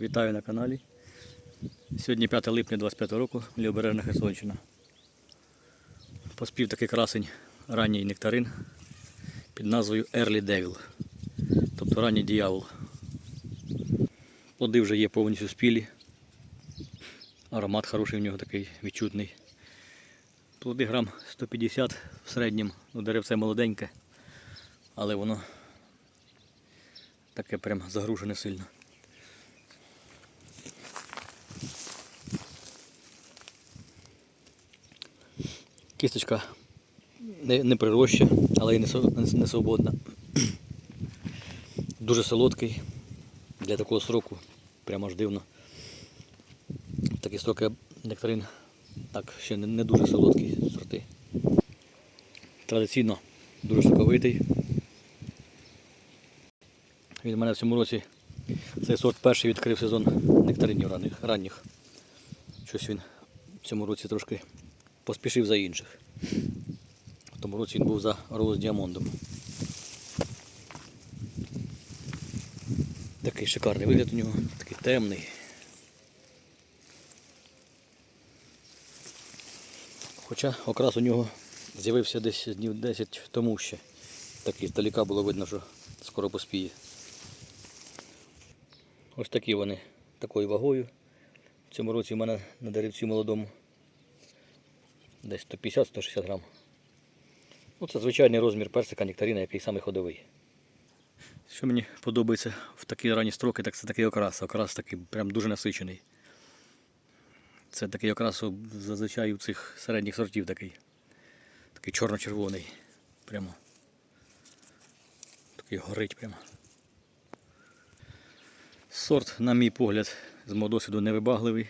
Вітаю на каналі. Сьогодні 5 липня 25 року, Лівобережна Херсонщина. Поспів такий красень ранній нектарин під назвою Early Devil, тобто ранній діявол. Плоди вже є повністю спілі. Аромат хороший в нього такий відчутний. Плоди грам 150 в середньому, ну, деревце молоденьке, але воно таке прям загружене сильно. Кісточка не, не прироща, але і не, не, свободна. Дуже солодкий для такого сроку, прямо аж дивно. Такі строки нектарин так ще не, не дуже солодкі сорти. Традиційно дуже соковитий. Він в мене в цьому році цей сорт перший відкрив сезон нектаринів ранніх. Щось він в цьому році трошки поспішив за інших. В тому році він був за Роуз Діамондом. Такий шикарний вигляд у нього, такий темний. Хоча окрас у нього з'явився десь днів 10 тому ще. Такий здаліка було видно, що скоро поспіє. Ось такі вони такою вагою. В цьому році в мене на деревці молодому десь 150-160 грам. Ну, це звичайний розмір персика нектарина, який саме ходовий. Що мені подобається в такі ранні строки, так це такий окрас. Окрас такий прям дуже насичений. Це такий окрас зазвичай у цих середніх сортів такий. Такий чорно-червоний. Прямо. Такий горить прямо. Сорт, на мій погляд, з мого досвіду невибагливий,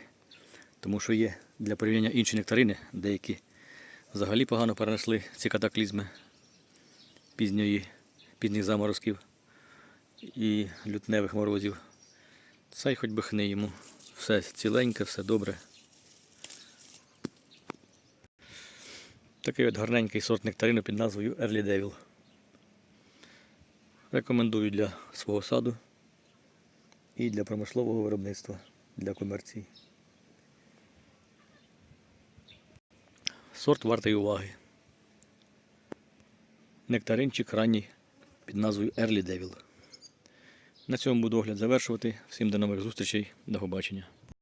тому що є для порівняння інші нектарини, деякі взагалі погано перенесли ці катаклізми пізньої, пізніх заморозків і лютневих морозів. Цей хоч би хни йому. Все ціленьке, все добре. Такий от гарненький сорт нектарину під назвою Early Devil. Рекомендую для свого саду і для промислового виробництва, для комерції. Сорт вартий уваги. Нектаринчик ранній під назвою Early Devil. На цьому буду огляд завершувати. Всім до нових зустрічей. До побачення.